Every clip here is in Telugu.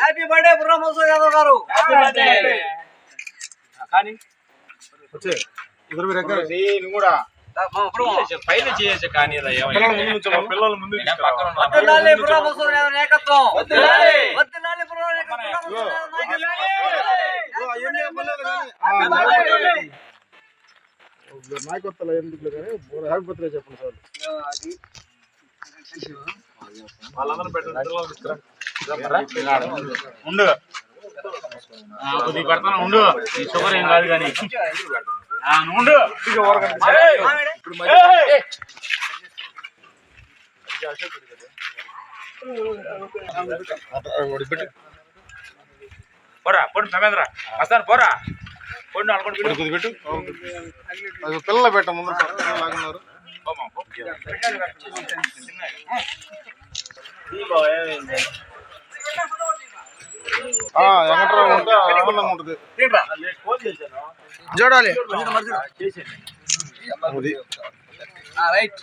Happy birthday Burra Masood Yadav garu. కానీ ఇద్దరు మీరు ఎక్కడ పైన చేయొచ్చు కానీ రా, ఏమయ్య? పిల్లల ముందు నుంచో పిల్లల ముందు నేను పక్కన ఉన్నా. వద్దులాలి బుర్రా మసూద్ యాదవ్ నాయకత్వం. వద్దులాలి వద్దులాలి బుర్రా నాయకత్వం. అవన్నీ పర్లేదు కానీ. Happy birthday. నాయకత్వాలు ఎందుకు కానీ హ్యాపీ బర్త్డే చెప్పండి సార్. వాళ్ళందరూ పెట్టండి ఉండు. కొద్దిగా పెడతాను ఉండు. ఈ షుగర్ ఏం కాదు కానీ. పోరా పొండి సమేంద్ర వస్తాను పోరా పొండి అనుకోండి పెట్టు అది పిల్లలు పెట్ట ముందు లాగున్నారు ఆ, వెంకట్రావు ఉంటే ఆనందంగా ఉంటుంది. చూడాలి రైట్.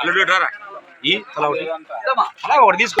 అల్లుడు రారా? ఈ తల ఒకటి. అలా ఒకటి తీసుకో